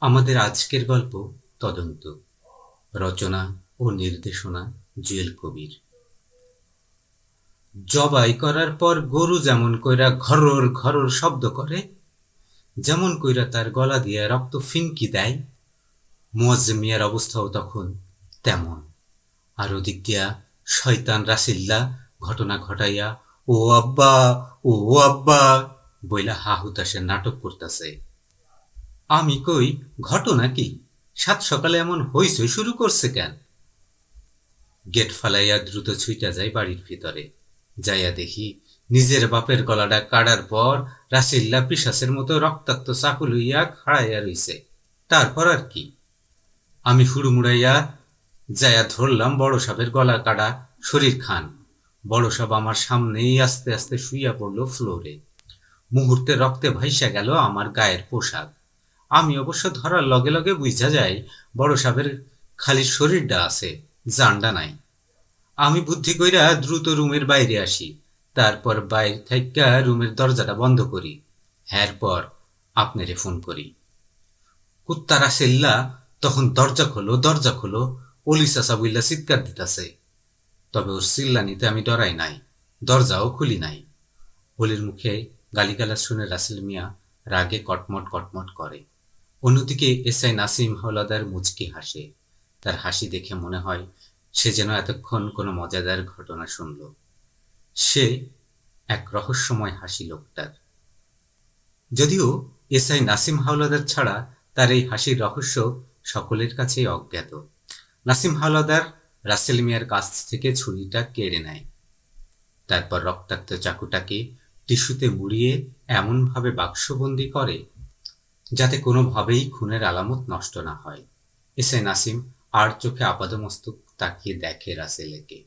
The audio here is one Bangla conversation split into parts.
আমাদের আজকের গল্প তদন্ত, রচনা ও নির্দেশনা জুয়েল কবির। জবাই করার পর গরু যেমন কইরা ঘরর ঘরর শব্দ করে, যেমন কইরা তার গলা দিয়ে রক্ত ফিনকি দেয় মুয়াজ্জেম মিয়ার অবস্থাও তখন তেমন। আর ওদিক দিয়া শয়তান রাসিল্লা ঘটনা ঘটাইয়া, ও আব্বা ও আব্বা, বইলা হা হুতাশের নাটক করতেছে। আমি কই, ঘটনা কি? সাত সকালে এমন হইচই শুরু করছে কেন? গেট ফালাইয়া দ্রুত ছুইটা যায় বাড়ির ভিতরে। যাইয়া দেখি, নিজের বাপের গলাটা কাটার পর রাসিল্লা পিসাসের মতো রক্তাক্ত চাকু লইয়া খাড়াইয়া রইছে। তারপর আর কি? আমি হুড়মুড়াইয়া যাইয়া ধরলাম বড় সাপের গলা কাটা শরীর খান। বড় সাপ আমার সামনেই আস্তে আস্তে শুইয়া পড়ল ফ্লোরে। মুহূর্তে রক্তে ভাইসা গেল আমার গায়ের পোশাক। আমি অবশ্য ধরার লগে লগে বুঝা যায়, বড় সাপের খালি শরীরটা আছে, জানডা নাই। আমি বুদ্ধি কইরা দ্রুত রুমের বাইরে আসি, তারপর বাইরে থাইকা রুমের দরজাটা বন্ধ করি। হ্যার পর আপনারে ফোন করি। কুত্তারা সেল্লা, তখন দরজা খোলো দরজা খোলো, অলি চাচা বইলা চিৎকার দিতাছে। তবে ওর চিল্লানিতে আমি ডরাই নাই, দরজাও খুলি নাই। অলির মুখে গালিগালাজ শুনে রাসেল মিয়া রাগে কটমট কটমট করে। অন্যদিকে এস আই নাসিম হাওলাদার মুচকি হাসে। তার হাসি দেখে মনে হয় সে যেন এতক্ষণ কোনো মজাদার ঘটনা শুনল। সে এক রহস্যময় হাসি লোকটার। যদিও এস আই নাসিম হাওলাদার ছাড়া তার এই হাসির রহস্য সকলের কাছেই অজ্ঞাত। নাসিম হাওলাদার রাসেল মিয়ার কাছ থেকে ছুরিটা কেড়ে নেয়। তারপর রক্তাক্ত চাকুটাকে টিস্যুতে মুড়িয়ে এমনভাবে বাক্সবন্দি করে যাতে কোনোভাবেই খুনের আলামত নষ্ট না হয়। এসে নাসিম আর চোখে আপাদমস্তক তাকিয়ে দেখে রাসেলেকে।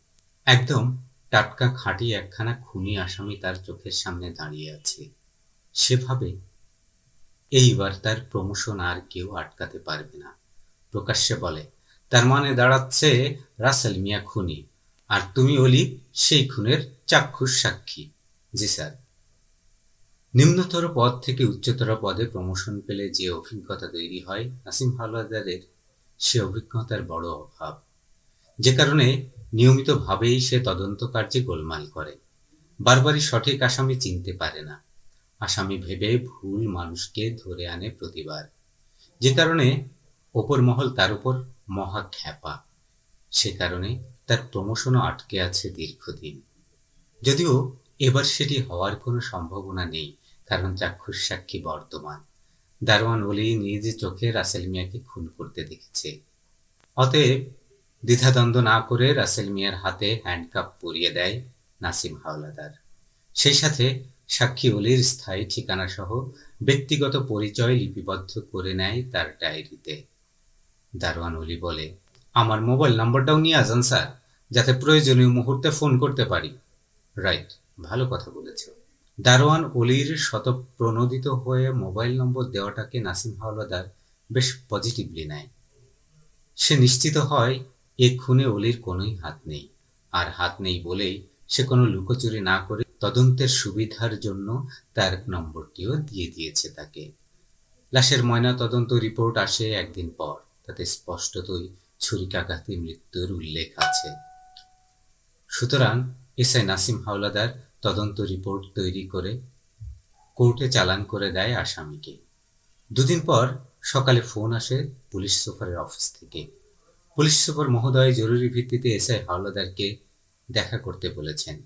একদম টাটকা খাঁটি একখানা খুনি আসামি তার চোখের সামনে দাঁড়িয়ে আছে। সেভাবে এইবার তার প্রমোশন আর কেউ আটকাতে পারবে না। প্রকাশ্যে বলে, তার মানে দাঁড়াচ্ছে রাসেল মিয়া খুনি। আর তুমি অলি, সেই খুনের চাক্ষুষ সাক্ষী। জি স্যার। নিম্নতর পদ থেকে উচ্চতর পদে প্রমোশন পেলে যে অভিজ্ঞতা তৈরি হয়, নাসিম হাওলাদারের সে অভিজ্ঞতার বড় অভাব। যে কারণে নিয়মিতভাবেই সে তদন্ত কার্যে গোলমাল করে। বারবারই সঠিক আসামি চিনতে পারে না। আসামি ভেবে ভুল মানুষকে ধরে আনে প্রতিবার। যে কারণে ওপর মহল তার উপর মহা খ্যাপা। সে কারণে তার প্রমোশনও আটকে আছে দীর্ঘদিন। যদিও এবার সেটি হওয়ার কোনো সম্ভাবনা নেই। কারণ চাক্ষুষ সাক্ষী বর্তমান। দারোয়ান অলি নিজ চোখে রাসেল মিয়াকে খুন করতে দেখেছে। অতএব দ্বিধাদ্বন্দ্ব না করে রাসেল মিয়ার হাতে হ্যান্ডকাপ পরিয়ে দেয় নাসিম হাওলাদার। সেই সাথে সাক্ষী অলির স্থায়ী ঠিকানা সহ ব্যক্তিগত পরিচয় লিপিবদ্ধ করে নেয় তার ডায়েরিতে। দারোয়ান অলি বলে, আমার মোবাইল নাম্বারটাও নিয়ে আসান স্যার, যাতে প্রয়োজনীয় মুহূর্তে ফোন করতে পারি। রাইট, ভালো কথা বলেছ। দারোয়ান অলির শত প্রণোদিত হয়ে মোবাইল নম্বর দেওয়াটাকে নাসিম হাওলাদার বেশ পজিটিভলি নেয়। সে নিশ্চিত হয়, এ খুনে অলির কোনোই হাত নেই। আর হাত নেই বলেই সে কোনো লুকোচুরি না করে তদন্তের সুবিধার জন্য তার নম্বরটিও দিয়ে দিয়েছে তাকে। লাশের ময়না তদন্ত রিপোর্ট আসে একদিন পর। তাতে স্পষ্টতই ছুরিকাঘাতে মৃত্যুর উল্লেখ আছে। সুতরাং এসআই নাসিম হাওলাদার তদন্ত রিপোর্ট তৈরি করে কোর্টে চালান করে দেয় আসামিকে। দুদিন পর সকালে ফোন আসে পুলিশ সুপারের অফিস থেকে। পুলিশ সুপার মহোদয় জরুরি ভিত্তিতে এসআই হাওলাদারকে দেখা করতে বলেছেন।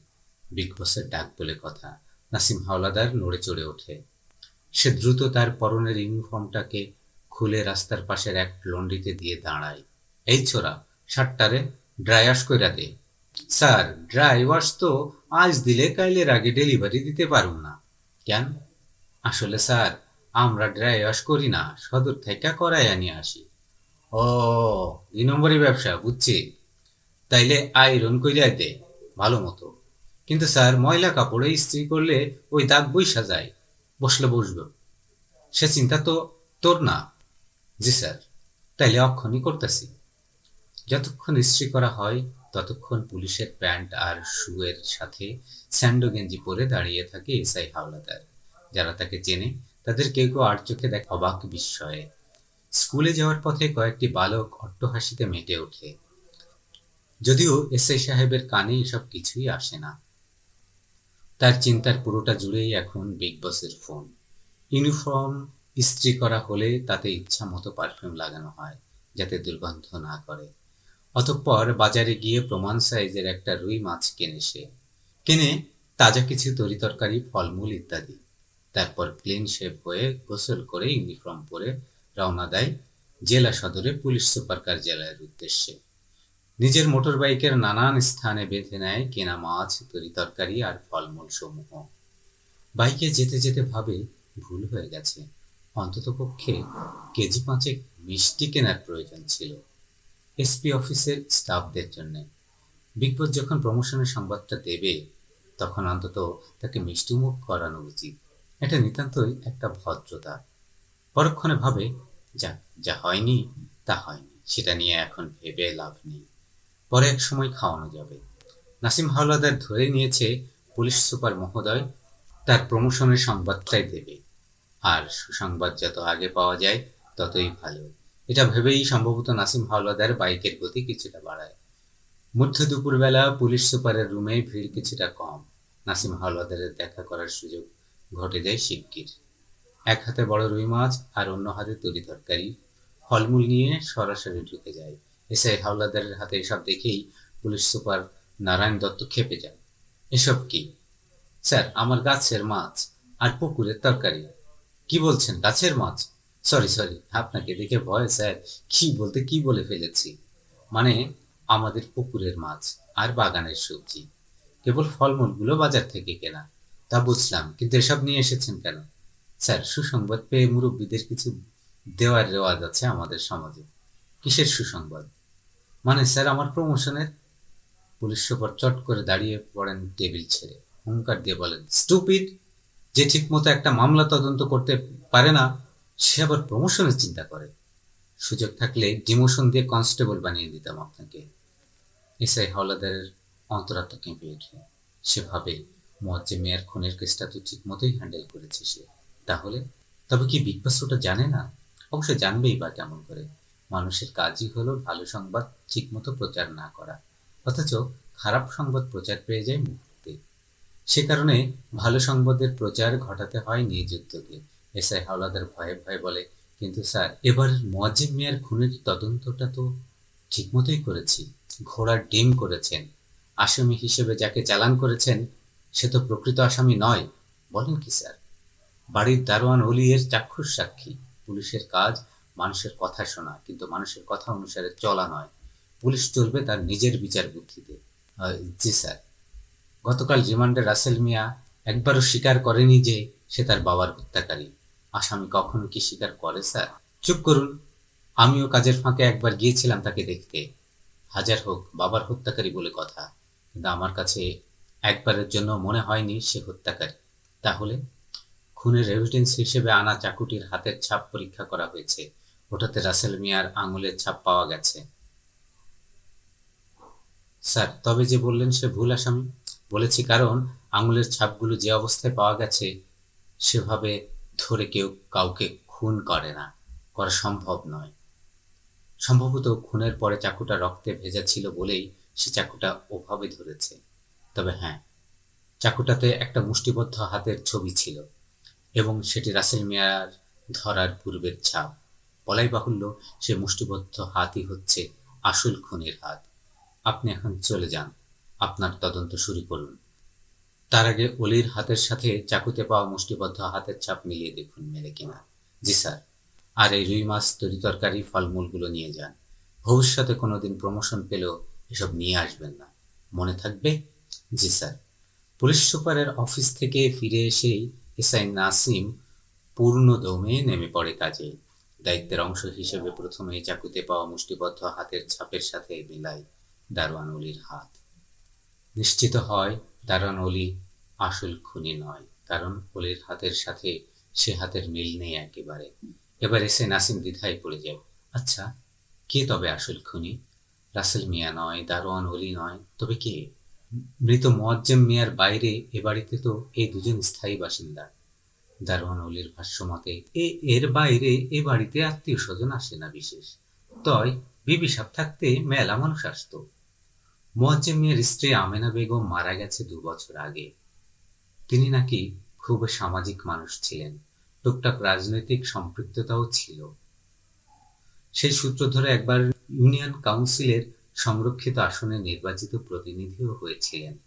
বিগ বসের ডাক বলে কথা, নাসিম হাওলাদার নড়ে চড়ে ওঠে। সে দ্রুত তার পরনের ইউনিফর্মটাকে খুলে রাস্তার পাশের এক লন্ড্রিতে দিয়ে দাঁড়ায়। এই ছোড়া, শার্টটারে ড্রাই ওয়াশ কইরা দে। স্যার, ড্রাই ওয়াশ তো আজ দিলে কাইলের আগে ডেলিভারি দিতে পারুম না। কেন? আসলে স্যার, আমরা ড্রাই ওয়াশ করি না, সদর থেকে করাই আনি আসি। ও দুই নম্বরই ব্যবসা, বুঝছি। তাইলে আয়রন কইরা দে, ভালো মতো। কিন্তু স্যার, ময়লা কাপড়ে ইস্ত্রি করলে ওই দাগ বইসা যায়। বসলে বসবে। সে চিন্তা তো তোর না। জি স্যার, তাইলে অক্ষণই করতেছি। যতক্ষণ ইস্ত্রি করা হয় ততক্ষণ পুলিশের প্যান্ট আর শুয়ের সাথে স্যান্ডো গেঞ্জি পরে দাঁড়িয়ে থাকে এসআই হাওলাদার। যারা তাকে চেনে, তাদের কেউ কেউ আর চোখে দেখ অবাক বিস্ময়ে। স্কুলে যাওয়ার পথে কয়েকটি বালক অট্টহাসিতে মেটে ওঠে। যদিও এসআই সাহেবের কানে এসব কিছুই আসে না। তার চিন্তার পুরোটা জুড়েই এখন বিগ বসের ফোন। ইউনিফর্ম ইস্ত্রি করা হলে তাতে ইচ্ছা মতো পারফিউম লাগানো হয়, যাতে দুর্গন্ধ না করে। অতঃপর বাজারে গিয়ে প্রমাণ সাইজের একটা রুই মাছ কেনে সে। কেনে তাজা কিছু তরিতরকারি ফলমূল ইত্যাদি। তারপর ক্লিন শেভ হয়ে গোসল করে ইউনিফর্ম পরে রওনা দেয় জেলা সদরে পুলিশ সুপার কার্যালয়ের উদ্দেশ্যে। নিজের মোটর বাইকের নানান স্থানে বেঁধে নেয় কেনা মাছ তরিতরকারি আর ফলমূল সমূহ বাইকে যেতে যেতে ভাবে ভুল হয়ে গেছে। অন্ততপক্ষে কেজি পাঁচেক মিষ্টি কেনার প্রয়োজন ছিল। এসপি অফিসের স্টাফদের জন্য। বিগ বস যখন প্রমোশনের সংবাদটা দেবে, তখন অন্তত তাকে মিষ্টিমুখ করানো উচিত। এটা নিতান্তই একটা ভদ্রতা। পরক্ষণে ভাবে, যা যা হয়নি, তা হয়নি। সেটা নিয়ে এখন ভেবে লাভ নেই। পরে এক সময় খাওয়ানো যাবে। নাসিম হাওলাদার ধরে নিয়েছে পুলিশ সুপার মহোদয়, তার প্রমোশনের সংবাদটাই দেবে। আর সুসংবাদ যত আগে পাওয়া যায়, ততই ভালো। এটা ভেবেই সম্ভবত নাসিম হাওলাদার বাইকের গতি কিছুটা বাড়ায়। মধ্য দুপুরবেলা পুলিশ সুপারের রুমে ভিড় কিছুটা কম। নাসিম হাওলাদারের দেখা করার সুযোগ ঘটে যায় শিগগির। এক হাতে বড় রুই মাছ আর অন্য হাতে তরি তরকারি। ফলমূল নিয়ে সরাসরি ঢুকে যায়। এসআই হাওলাদারের হাতে এসব দেখেই পুলিশ সুপার নারায়ণ দত্ত খেপে যায় এসব কি? স্যার, আমার গাছের মাছ আর পুকুরের তরকারি। কি বলছেন, গাছের মাছ? সরি সরি আপনাকে দেখে ভয়, স্যার। কি বলতে, কি বলে ফেলেছি? মানে আমাদের পুকুরের মাছ আর বাগানের সবজি, কেবল ফলমূলগুলো বাজার থেকে কেনা। তা বুঝলাম, কিন্তু এসব নিয়ে এসেছেন কেন? স্যার, সুসংবাদ পেয়ে মুরব্বীদের কিছু দেওয়ার রেওয়াজ আছে আমাদের সমাজে। কিসের সুসংবাদ? মানে স্যার, আমার প্রমোশনের? পুলিশ সুপার চট করে দাঁড়িয়ে পড়েন টেবিল ছেড়ে। হুঙ্কার দিয়ে বলেন, স্টুপিড, যে ঠিকমতো একটা মামলা তদন্ত করতে পারে না সে আবার প্রমোশনের চিন্তা করে। সুযোগ থাকলে ডিমোশন দিয়ে কনস্টেবল বানিয়ে দিতাম আপনাকে। এসআই হাওলাদারের অন্তরাত্মা কেঁপে ওঠে। সেভাবে মজ্জে মেয়ার খুনের কেসটা তো ঠিক মতোই হ্যান্ডেল করেছে সে। তাহলে? তবে কি বিগ বাস ওটা জানে না? অবশ্যই জানবেই বা কেমন করে। মানুষের কাজই হলো ভালো সংবাদ ঠিকমতো প্রচার না করা। অথচ খারাপ সংবাদ প্রচার পেয়ে যায় মুহূর্তে। সে কারণে ভালো সংবাদের প্রচার ঘটাতে হয় উদ্যোগে এসআই হাওলাদার ভয়ে ভয়ে বলে, কিন্তু স্যার, এবার মোয়াজ্জেম মিয়ার খুনের তদন্তটা তো ঠিকমতোই করেছি। ঘোড়ার ডিম করেছেন। আসামি হিসেবে যাকে চালান করেছেন, সে তো প্রকৃত আসামি নয়। বলেন কি, স্যার? বাড়ির দারোয়ান অলি এর চাক্ষুষ সাক্ষী। পুলিশের কাজ মানুষের কথা শোনা, কিন্তু মানুষের কথা অনুসারে চলা নয়। পুলিশ চলবে তার নিজের বিচার বুদ্ধিতে। জি, স্যার। গতকাল রিমান্ডে রাসেল মিয়া একবারও স্বীকার করেনি যে সে তার বাবার হত্যাকারী। আসামি কখনো কি স্বীকার করে, স্যার? চুপ করুন। আমিও কাজের ফাঁকে একবার গিয়েছিলাম তাকে দেখতে। হাজার হোক, বাবার হত্যাকারী বলে কথা, কিন্তু আমার কাছে একবারের জন্য মনে হয়নি সে হত্যাকারী। তাহলে খুনের এভিডেন্স হিসেবে আনা চাকুটির হাতের ছাপ পরীক্ষা করা হয়েছে। ওটাতে রাসেল মিয়ার আঙুলের ছাপ পাওয়া গেছে। স্যার, তবে যে বললেন সে ভুল আসামি, বলেছি কারণ আঙুলের ছাপগুলো যে অবস্থায় পাওয়া গেছে, সেভাবে ধরে কেউ কাউকে খুন করে না, করা সম্ভব নয়। সম্ভবত খুনের পরে চাকুটা রক্তে ভেজা ছিল বলেই সে চাকুটা ওভাবে ধরেছে। তবে হ্যাঁ চাকুটাতে একটা মুষ্টিবদ্ধ হাতের ছবি ছিল এবং সেটি রাসেল মিয়ার ধরার পূর্বের ছাপ। বলাই বাহুল্য সে মুষ্টিবদ্ধ হাতই হচ্ছে আসল খুনের হাত। আপনি এখন চলে যান, আপনার তদন্ত শুরু করুন। তার আগে অলির হাতের সাথে চাকুতে পাওয়া মুষ্টিবদ্ধ হাতের ছাপ মিলিয়ে দেখুন মেলে কিনা। জি স্যার। আর এই রুই মাছ, তরি তরকারি, ফলমূলগুলো নিয়ে যান। ভবিষ্যতে কোনোদিন প্রমোশন পেলেও এসব নিয়ে আসবেন না। মনে থাকবে? জি স্যার। পুলিশ সুপারের অফিস থেকে ফিরে এসেই এসআই নাসিম পূর্ণ দমে নেমে পড়ে কাজে। দায়িত্বের অংশ হিসেবে প্রথমে চাকুতে পাওয়া মুষ্টিবদ্ধ হাতের ছাপের সাথে মিলায় দারোয়ান অলির হাত। নিশ্চিত হয় দারোয়ান অলি আসল খুনি নয়, কারণ অলির হাতের সাথে সে হাতের মিল নেই একেবারে। এবার এসে নাসিম দ্বিধায় পড়ে যায়। আচ্ছা কে তবে আসল খুনি? রাসেল মিয়া নয়, দারোয়ান অলি নয়, তবে কে? মৃত মোয়াজ্জেম মিয়ার বাইরে এ বাড়িতে তো এই দুজন স্থায়ী বাসিন্দা। দারোয়ান অলির ভাষ্য মতে, এ এর বাইরে এ বাড়িতে আত্মীয় স্বজন আসে না বিশেষ। তয় বিবি সাপ থাকতে মেলা মানুষ আসতো। মোয়াজ্জেম মিয়ার স্ত্রী আমেনা বেগম মারা গেছে দু বছর আগে। তিনি নাকি খুব সামাজিক মানুষ ছিলেন, টুকটাক রাজনৈতিক সম্পৃক্ততাও ছিল। সেই সূত্র ধরে একবার ইউনিয়ন কাউন্সিলের সংরক্ষিত আসনে নির্বাচিত প্রতিনিধিও হয়েছিলেন।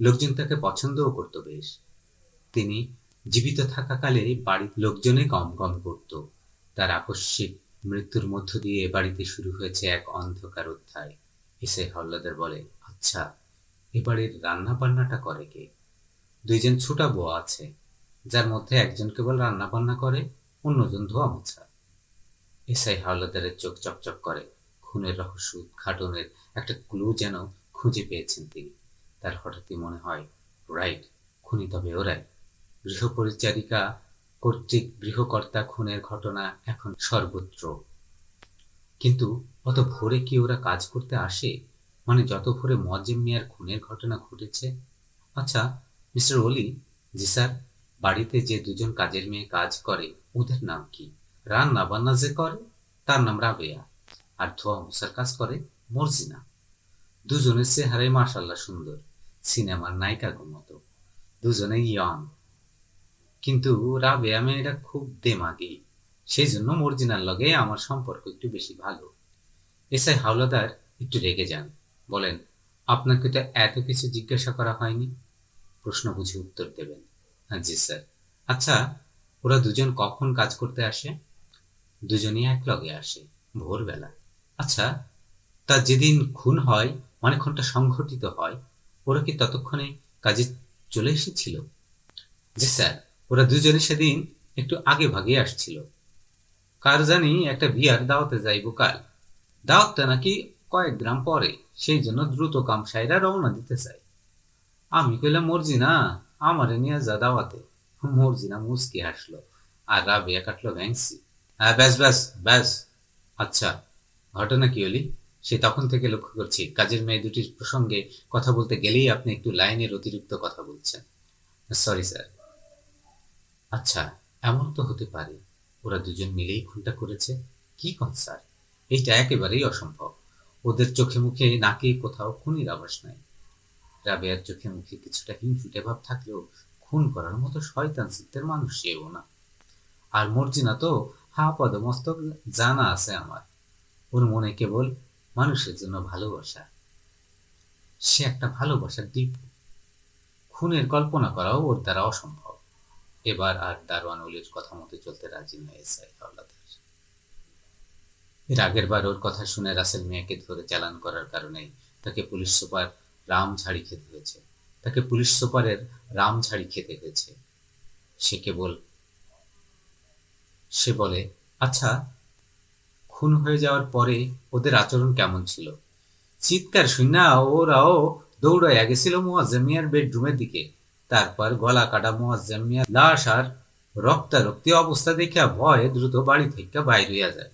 লোকজন তাকে পছন্দও করত বেশ। তিনি জীবিত থাকাকালে বাড়ির লোকজনে কম কম করত। তার আকস্মিক মৃত্যুর মধ্য দিয়ে এ বাড়িতে শুরু হয়েছে এক অন্ধকার অধ্যায়। এসে হল্লাদার বলে আচ্ছা এ বাড়ির রান্না বান্নাটা করে কে? দুইজন ছোটা বউ আছে, যার মধ্যে একজন কেবল রান্না বান্না করে, অন্যজন ধোয়া মোছা। এসআই হাওলাদারের চোখ চকচক করে। খুনের রহস্য উদ্ঘাটনের একটা ক্লু যেন খুঁজে পেয়েছেন তিনি। তার হঠাৎই মনে হয়, রাইট, খুনি তবে ওরাই। গৃহপরিচারিকা কর্তৃক গৃহকর্তা খুনের ঘটনা এখন সর্বত্র। কিন্তু অত ভোরে কি ওরা কাজ করতে আসে? মানে যত ভোরে মজিম মিয়ার খুনের ঘটনা ঘটেছে? আচ্ছা মিস্টার ওলি, জি স্যার, বাড়িতে যে দুজন কাজের মেয়ে কাজ করে, ওদের নাম কি? রান্না বান্না যে করে, তার নাম রাবেয়া। আর ধোয়া মুসার কাজ করে মর্জিনা। দুজনের চেহারাই মার্শাল্লাহ সুন্দর, সিনেমার নায়িকার মতো। দুজনে ইয়ং কিন্তু রাবেয়া মেয়েটা খুব দেমাগি। সেই জন্য মর্জিনার লগে আমার সম্পর্ক একটু বেশি ভালো। এসআই হাওলাদার, একটু রেগে যান। বলেন, আপনাকে তো এত কিছু জিজ্ঞাসা করা হয়নি? প্রশ্ন বুঝে উত্তর দেবেন। হ্যাঁ জি স্যার। আচ্ছা ওরা দুজন কখন কাজ করতে আসে? দুজনই এক লগে আসে, ভোরবেলা। আচ্ছা তা যেদিন খুন হয় খুনটা সংঘটিত হয়, ওরা কি ততক্ষণে কাজে চলে এসেছিল? জি স্যার, ওরা দুজনে সেদিন একটু আগে ভাগে আসছিল। কার জানি একটা বিয়ার দাওয়াতে যাইব কাল। দাওয়াতটা নাকি কয়েক গ্রাম পরে, সেই জন্য দ্রুত কাম কামসাইরা রওনা দিতে চাই। আমি কইলাম মর্জিনা আমারে নিয়ে যা দাওয়াতে। মর্জিনা মুসকি হাসলো আর রাবিয়া কাটলো ভ্যাংসি। হ্যাঁ ব্যাস ব্যাস ব্যাস। আচ্ছা ঘটনা কি হলি? সে তখন থেকে লক্ষ্য করছি, কাজের মেয়ে দুটির প্রসঙ্গে কথা বলতে গেলেই আপনি একটু লাইনের অতিরিক্ত কথা বলছেন। Sorry sir. আচ্ছা এমন তো হতে পারে। ওরা দুজন মিলেই খুনটা করেছে। কি কন এইটা একেবারেই অসম্ভব। ওদের চোখে মুখে নাকে কোথাও খুনির আভাস নাই। রাবেয়ার চোখে মুখে কিছুটা হিংসুটে ভাব থাকলেও খুন করার মতো শয়তান চিত্তের মানুষ সেও না। আর মর্জিনা তো হা পদমস্তক জানা আছে আমার। ওর মনে কেবল মানুষের জন্য ভালোবাসা। সে একটা ভালোবাসার দ্বীপ। খুনের কল্পনা করাও ওর দ্বারা অসম্ভব। এবার আর দারোয়ান অলির কথা মতো চলতে রাজি নয় এসআই হাওলাদার এর আগের বার ওর কথা শুনে রাসেল মিয়াকে ধরে চালান করার কারণে তাকে পুলিশ সুপার রাম ঝাড়ি খেতে হয়েছে। তাকে পুলিশ সুপারের রাম ঝাড়ি খেতে হয়েছে। সে কেবল, সে বলে আচ্ছা খুন হয়ে যাওয়ার পরে ওদের আচরণ কেমন ছিল? চিৎকার শুনে ওরাও দৌড়াইয়া গেছিল মোয়াজ্জামিয়ার বেডরুমের দিকে। তারপর গলা কাটা মোয়াজ্জামিয়া লাশ আর রক্তারক্তি অবস্থা দেখিয়া ভয়ে দ্রুত বাড়ি থেকে বাইর হইয়া যায়।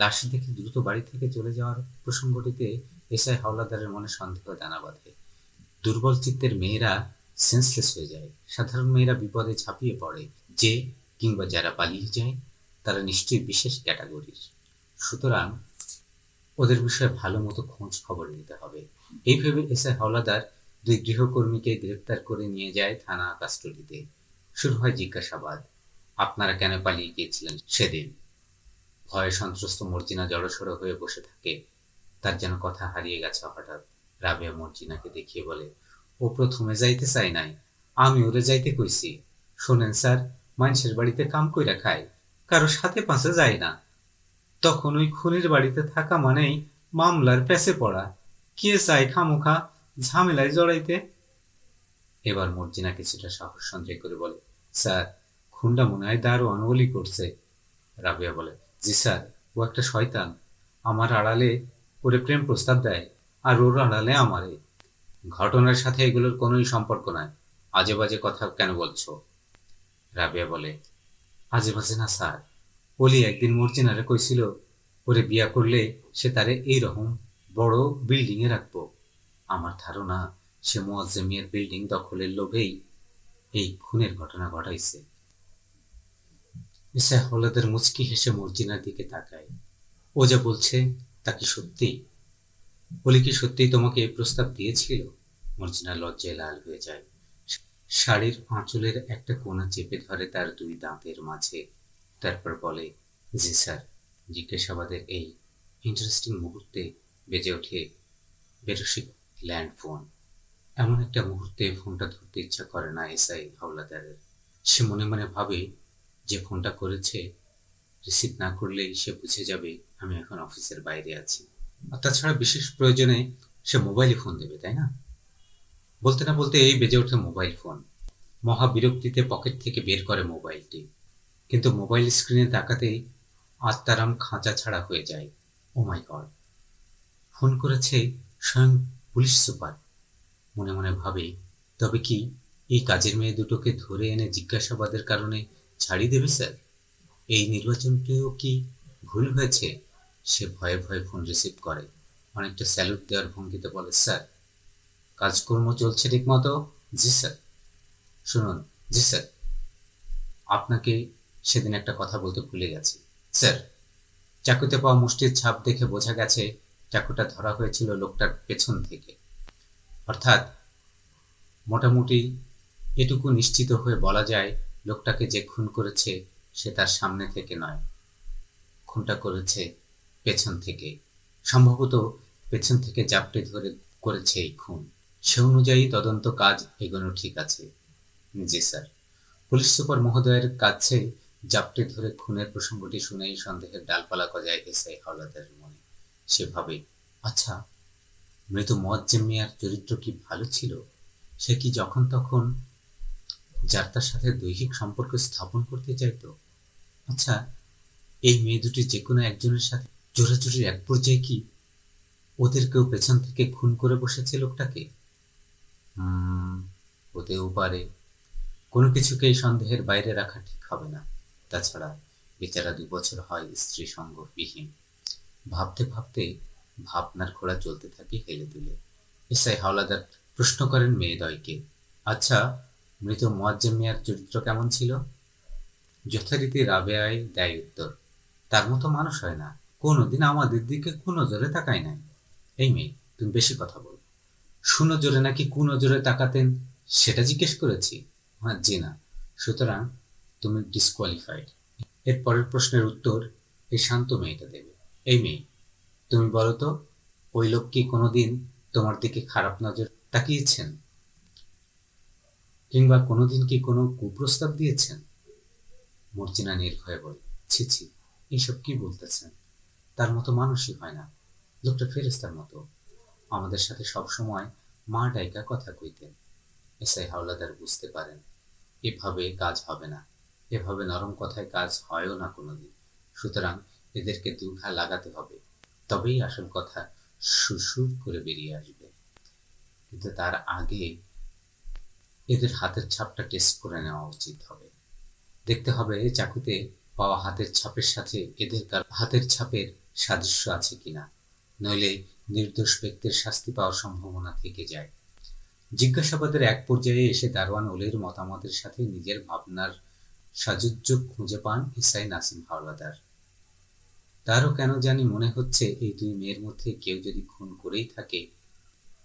লাশ দেখে দ্রুত বাড়ি থেকে চলে যাওয়ার প্রসঙ্গটিতে এসআই হাওলাদারের মনে সন্দেহ দানা বাঁধে দুর্বল চিত্তের মেয়েরা সেন্সলেস হয়ে যায়। সাধারণ মেয়েরা বিপদে ঝাঁপিয়ে পড়ে, যে কিংবা যারা পালিয়ে যায়, তারা নিশ্চয়ই বিশেষ ক্যাটাগরির সুতরাং ওদের বিষয়ে ভালো মতো খোঁজ খবর নিতে হবে। এই ভেবে এসআই হাওলাদার দুই গৃহকর্মীকে গ্রেপ্তার করে নিয়ে যায় থানা কাস্টডিতে শুরু হয় জিজ্ঞাসাবাদ, আপনারা কেন পালিয়ে গিয়েছিলেন সেদিন? ভয়ে সন্ত্রস্ত মর্জিনা জড়সড় হয়ে বসে থাকে। তার যেন কথা হারিয়ে গেছে হঠাৎ। রাবেয়া মর্জিনাকে দেখিয়ে বলে, ও প্রথমে যাইতে চাই নাই, আমি ওরে যাইতে কইছি। শোনেন স্যার, মানুষের বাড়িতে কাম কইরা খায়, কারও সাথে পাশে যায় না। তখন ওই খুনির বাড়িতে থাকা মানেই মামলার পেছে পড়া। কে চাই খামোখা, ঝামেলায় জড়াইতে? এবার মর্জিনা কিছুটা সাহস সঞ্চয় করে বলে, স্যার, খুনটা মনে হয় দারোয়ান ওলি করছে। রাবিয়া বলে জি স্যার, ও একটা শয়তান। আমার আড়ালে ওরে প্রেম প্রস্তাব দেয়, আর ওর আড়ালে আমারে। ঘটনার সাথে এগুলোর কোনোই সম্পর্ক নাই। আজে বাজে কথা কেন বলছো? রাবিয়া বলে, আজে বাজে না স্যার। ওলি একদিন মর্জিনারে কইছিল, ওরে বিয়া করলে সে তারে এই রকম বড় বিল্ডিং এ রাখব। আমার ধারণা, সে মোয়াজ্জেমিয়ার বিল্ডিং দখলের লোভেই এই খুনের ঘটনা ঘটাইছে। এসে হলাদের মুচকি হেসে মর্জিনার দিকে তাকায়। ও যা বলছে, তা কি সত্যি? বলি, কি সত্যিই তোমাকে এই প্রস্তাব দিয়েছিল? মর্জিনা লজ্জায় লাল হয়ে যায়। শাড়ির আঁচলের একটা কোণা চেপে ধরে তার দুই দাঁতের মাঝে। তারপর বলে, জি স্যার, জিজ্ঞাসাবাদের এই ইন্টারেস্টিং মুহূর্তে বেজে ওঠে বেরসিক ল্যান্ড ফোন। এমন একটা মুহূর্তে ফোনটা ধরতে ইচ্ছা করে না এসআই হাওলাদারের। সে মনে মনে ভাবে যে ফোনটা করেছে রিসিভ না করলেই সে বুঝে যাবে আমি এখন অফিসের বাইরে আছি। আর তাছাড়া বিশেষ প্রয়োজনে সে মোবাইলে ফোন দেবে, তাই না? বলতে না বলতে এই বেজে ওঠে মোবাইল ফোন মহা বিরক্তিতে পকেট থেকে বের করে মোবাইলটি কিন্তু মোবাইল স্ক্রিনে তাকাতেই আত্মারাম খাঁচা ছাড়া হয়ে যায়। ও মাই গড ফোন করেছে স্বয়ং পুলিশ সুপার। মনে মনে ভাবে, তবে কি এই কাজের মেয়ে দুটোকে ধরে এনে জিজ্ঞাসাবাদের কারণে ছাড়িয়ে দেবে, স্যার? এই নির্বাচনটিও কি ভুল হয়েছে? সে ভয়ে ভয়ে ফোন রিসিভ করে। অনেকটা স্যালুট দেওয়ার ভঙ্গিতে বলে, স্যার, কাজকর্ম চলছে ঠিক মতো জি, স্যার। শুনুন, জি, স্যার। আপনাকে সেদিন একটা কথা বলতে ভুলে গেছি। স্যার, চাকুতে পাওয়া মুষ্টির ছাপ দেখে বোঝা গেছে চাকুটা ধরা হয়েছিল লোকটার পেছন থেকে। অর্থাৎ, মোটামুটি এটুকু নিশ্চিত হয়ে বলা যায় লোকটাকে যে খুন করেছে সে তার সামনে থেকে নয়, খুনটা করেছে পেছন থেকে। সম্ভবত পেছন থেকে জাপটে ধরে করেছে এই খুন। সে অনুযায়ী তদন্ত কাজ এগোনো ঠিক আছে। জি, স্যার। পুলিশ সুপার মহোদয়ের কাছে জাপটে ধরে খুনের প্রসঙ্গটি শুনেই সন্দেহের ডালপালা গজায় এসআই হাওলাদারের মনে। সে ভাবে আচ্ছা মৃত মোয়াজ্জেম মিয়ার চরিত্র কি ভালো ছিল? সে কি যখন তখন যার তার সাথে দৈহিক সম্পর্ক স্থাপন করতে চাইতো আচ্ছা এই মেয়ে দুটি যে কোনো একজনের সাথে জোরাজুরির এক পর্যায়ে কি ওদের কেউ পেছন থেকে খুন করে বসেছে লোকটাকে? হতেও পারে। কোনো কিছুকেই সন্দেহের বাইরে রাখা ঠিক হবে না। তাছাড়া বেচারা দু বছর হয় স্ত্রী সঙ্গবিহীন। ভাবতে ভাবতে ভাবনার ঘোড়া চলতে থাকে হেলে দুলে। এসআই হাওলাদার প্রশ্ন করেন মেয়েদয়কে আচ্ছা মৃত মোয়াজ্জেম মিয়ার চরিত্র কেমন ছিল? যথারীতি রাবেয়ায় দেয় উত্তর, তার মতো মানুষ হয় না। কোনোদিন আমাদের দিকে কোনো জোরে তাকায় নাই। এই মেয়ে, তুমি বেশি কথা বল। শুনো জোরে নাকি কোন জোরে তাকাতেন? সেটা জিজ্ঞেস করেছি। হ্যাঁ জি না। সুতরাং তুমি ডিসকোয়ালিফাইড এর পরের প্রশ্নের উত্তর এই শান্ত মেয়েটা দেবে। এই মেয়ে, তুমি বলো তো, ওই লোক কি কোনোদিন তোমার দিকে খারাপ নজর তাকিয়েছেন? কিংবা কোনোদিন কি কোনো কুপ্রস্তাব দিয়েছেন? মর্জিনা নির্ভয়ে বলে ছি ছি, এইসব কি বলতেছেন? তার মতো মানুষই হয় না, লোকটা ফেরেস্তার মতো। আমাদের সাথে সবসময় মা ডাইকা কথা কইতেন। এসআই হাওলাদার বুঝতে পারেন, এভাবে কাজ হবে না, এভাবে নরম কথায় কাজ হয়ও না কোনোদিন। সুতরাং এদেরকে দুঘা লাগাতে হবে, তবেই আসল কথা সুসুর করে বেরিয়ে আসবে। কিন্তু তার আগে এদের হাতের ছাপটা টেস্ট করে নেওয়া উচিত হবে। দেখতে হবে চাকুতে পাওয়া হাতের ছাপের সাথে এদের হাতের ছাপের সাদৃশ্য আছে কিনা, নইলে নির্দোষ ব্যক্তির শাস্তি পাওয়ার সম্ভাবনা থেকে যায়। জিজ্ঞাসাবাদের এক পর্যায়ে এসে দারওয়ান ওলের মতামতের সাথে নিজের ভাবনার সাজুজ্য খুঁজে পান ইসাই নাসিম হাওলাদার। তারও কেন জানি মনে হচ্ছে এই দুই মেয়ের মধ্যে কেউ যদি খুন করেই থাকে,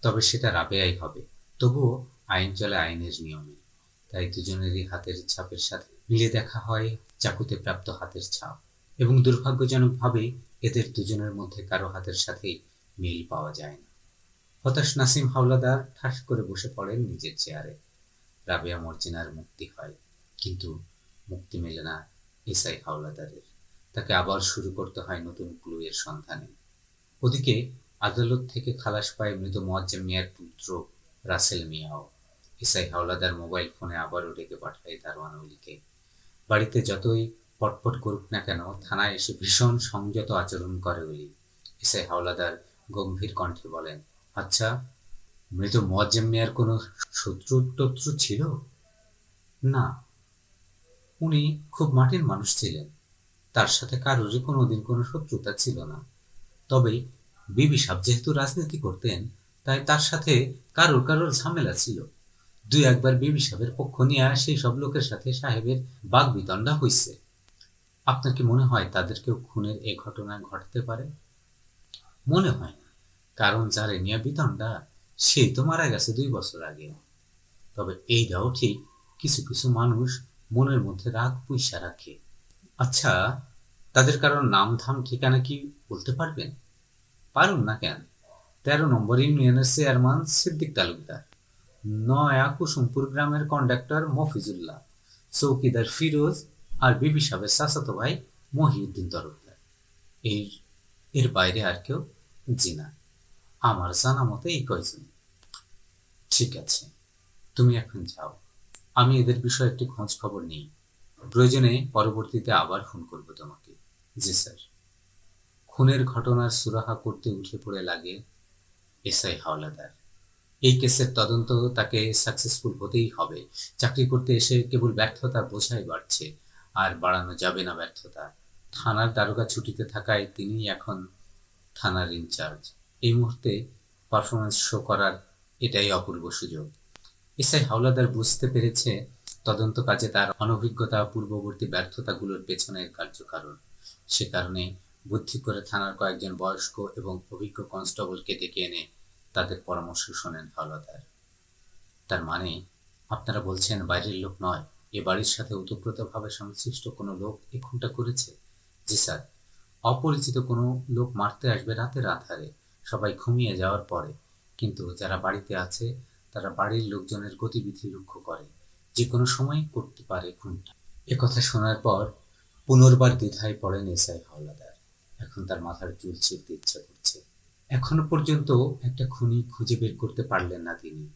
তবে সেটা রাবেয়াই হবে। তবুও আইন চলে, আইনের নিয়মে। তাই দুজনেরই হাতের ছাপের সাথে মিলে দেখা হয়, চাকুতে প্রাপ্ত হাতের ছাপ। এবং দুর্ভাগ্যজনকভাবে এদের দুজনের মধ্যে কারও হাতের সাথেই মিল পাওয়া যায় না। হতাশ নাসিম হাওলাদার ঠাস করে বসে পড়েন নিজের চেয়ারে। রাবেয়া মর্জিনার মুক্তি হয়, কিন্তু মুক্তি মেলে না এসআই হাওলাদারের। তাকে আবার শুরু করতে হয় নতুন ক্লুয়ের সন্ধানে। ওদিকে আদালত থেকে খালাস পায় মৃত মোয়াজ্জেম মিয়ার পুত্র রাসেল মিয়াও। এসআই হাওলাদার মোবাইল ফোনে আবারও ডেকে পাঠায় দারোয়ান অলিকে। বাড়িতে যতই পটপট করুক না কেন, থানায় এসে ভীষণ সংযত আচরণ করে অলি। এসআই হাওলাদার গম্ভীর কণ্ঠে বলেন আচ্ছা মৃত মোয়াজ্জেম মিয়ার কোনো শত্রু টত্রু ছিল? না, উনি খুব মাটির মানুষ ছিলেন। তার সাথে কারোরই কোনোদিন কোনো শত্রুতা ছিল না। তবে বিবি সাহেব যেহেতু রাজনীতি করতেন, তাই তার সাথে কারোর কারোর ঝামেলা ছিল। দুই একবার বিবি সাহেবের পক্ষ নিয়ে সেই সব লোকের সাথে সাহেবের বাঘ বিতণ্ডা হইছে। আপনার কি মনে হয় তাদেরকেও খুনের এ ঘটনা ঘটতে পারে? মনে হয় না। কারণ যারে নিয়ে বিতণ্ডা, সে তো মারা গেছে দুই বছর আগে। তবে এইটাও ঠিক কিছু কিছু মানুষ মনের মধ্যে রাগ পয়সা রাখে। আচ্ছা তাদের কারোর নাম ধাম ঠিকানা কি বলতে পারবেন? পারুন না কেন? তেরো নম্বর ইউনিয়নের চেয়ারম্যান সিদ্দিক তালুকদার। নয়া কুসুমপুর গ্রামের কন্ডাক্টর মফিজুল্লাহ, চৌকিদার ফিরোজ আর বিবি সাহেবের চাচাতো ভাই মহিউদ্দিন তরফদার। এর এর বাইরে আর কেউ জি না আমার জানা মতে এই কয়জন। ঠিক আছে, তুমি এখন যাও। আমি এদের বিষয়ে একটি খোঁজ খবর নিই। প্রয়োজনে পরবর্তীতে আবার ফোন করব তোমাকে। জি স্যার। খুনের ঘটনার সুরাহা করতে উঠে পড়ে লাগে এসআই হাওলাদার। এই কেসের তদন্ত তাকে সাকসেসফুল হতেই হবে। চাকরি করতে এসে কেবল ব্যর্থতা বোঝাই বাড়ছে, আর বাড়ানো যাবে না ব্যর্থতা। থানার দারোগা ছুটিতে থাকায় তিনি এখন থানার ইনচার্জ এই মুহূর্তে পারফরমেন্স শো করার এটাই অপূর্ব সুযোগ। এসআই হাওলাদার বুঝতে পেরেছে তদন্ত কাজে তার অনভিজ্ঞতা, পূর্ববর্তী ব্যর্থতাগুলোর পেছনের কার্যকারণ। সে কারণে বুদ্ধি করে থানার কয়েকজন বয়স্ক এবং অভিজ্ঞ কনস্টেবলকে ডেকে এনে তাদের পরামর্শ শোনেন হাওলাদার তার মানে আপনারা বলছেন বাইরের লোক নয়, এ বাড়ির সাথে ওতপ্রোতভাবে সংশ্লিষ্ট কোনো লোক এই খুনটা করেছে? জি স্যার, অপরিচিত কোনো লোক মারতে আসবে রাতের আধারে, সবাই ঘুমিয়ে যাওয়ার পরে। কিন্তু যারা বাড়িতে আছে, তারা বাড়ির লোকজনের গতিবিধি লক্ষ্য করে, যে কোনো সময় করতে পারে খুনটা। কথা শোনার পর পুনর্বার দ্বিধায় পড়েন এসআই হাওলাদার। এখন তার মাথার চুল ছিঁড়তে ইচ্ছা করছে। এখনও পর্যন্ত একটা খুনি খুঁজে বের করতে পারলেন না তিনি।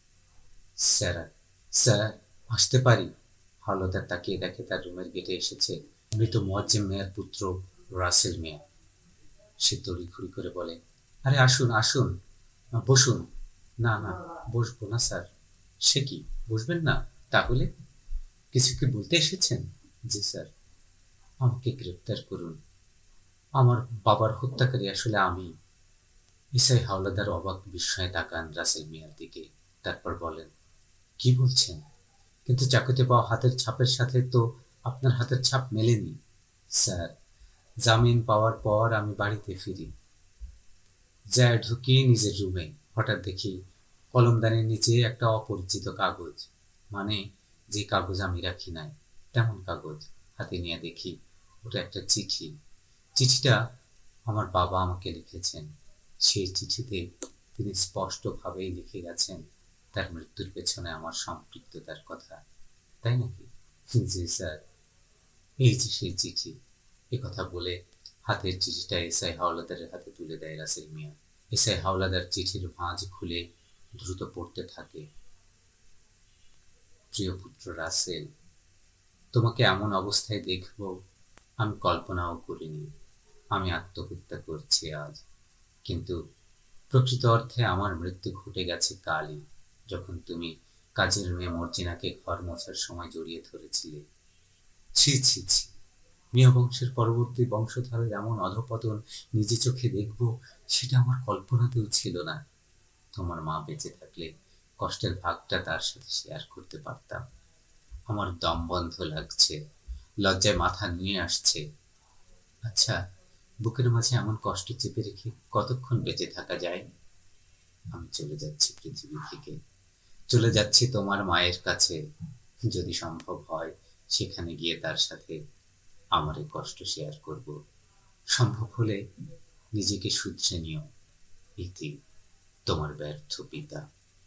স্যার স্যার, আসতে পারি? হাওলাদার তাকিয়ে দেখে তার রুমের গেটে এসেছে মৃত মোয়াজ্জেম মেয়ার পুত্র রাসেল মিয়া। সে তড়িঘড়ি করে বলে, আরে আসুন আসুন। বসুন। না না, বসবো না, স্যার। সে কি, বসবেন না? তাহলে? কিছু কি বলতে এসেছেন? জি, স্যার। আমাকে গ্রেপ্তার করুন। আমার বাবার হত্যাকারী আসলে আমি। ইসাই হাওলাদার অবাক বিস্ময়ে তাকান রাসেল মিয়ার দিকে। তারপর বলেন, কি বলছেন? কিন্তু চাকুতে পাওয়া হাতের ছাপের সাথে তো আপনার হাতের ছাপ মেলেনি। স্যার, জামিন পাওয়ার পর আমি বাড়িতে ফিরি। যা ঢুকি নিজের রুমে। হঠাৎ দেখি কলমদানের নিচে একটা অপরিচিত কাগজ। মানে যে কাগজ আমি রাখি নাই, তেমন কাগজ। হাতে নিয়ে দেখি, ওটা একটা চিঠি। চিঠিটা আমার বাবা আমাকে লিখেছেন। সেই চিঠিতে তিনি স্পষ্টভাবেই লিখে গেছেন, তার মৃত্যুর পেছনে আমার সম্পৃক্ততার কথা। তাই নাকি? জি স্যার। এই যে সেই চিঠি কথা বলে হাতের চিঠিটা এসআই হাওলাদারের হাতে তুলে দেয় রাসেল মিয়া। এসআই হাওলাদার চিঠির ভাঁজ খুলে দ্রুত পড়তে থাকে। প্রিয় পুত্র রাসেল, তোমাকে এমন অবস্থায় দেখব, আমি কল্পনাও করিনি। আমি আত্মহত্যা করছি আজ। কিন্তু প্রকৃত অর্থে আমার মৃত্যু ঘটে গেছে কালই, যখন তুমি কাজের মেয়ে মর্জিনাকে ঘর মোছার সময় জড়িয়ে ধরেছিলে। ছি ছি ছি। মিয়া বংশের পরবর্তী বংশধরের এমন অধপতন নিজে চোখে দেখব, সেটা আমার কল্পনাতেও ছিল না। তোমার মা বেঁচে থাকলে কষ্টের ভাগটা তার সাথে শেয়ার করতে পারতাম। আমার দম বন্ধ লাগছে, লজ্জায় মাথা নিয়ে আসছে। আচ্ছা বুকের মাঝে এমন কষ্ট চেপে রেখে কতক্ষণ বেঁচে থাকা যায়? আমি চলে যাচ্ছি পৃথিবী থেকে। চলে যাচ্ছি তোমার মায়ের কাছে। যদি সম্ভব হয়, সেখানে গিয়ে তার সাথে আমার এই কষ্ট শেয়ার করব। সম্ভব হলে নিজেকে শুধরে নিও। ইতি তোমার ব্যর্থ পিতা।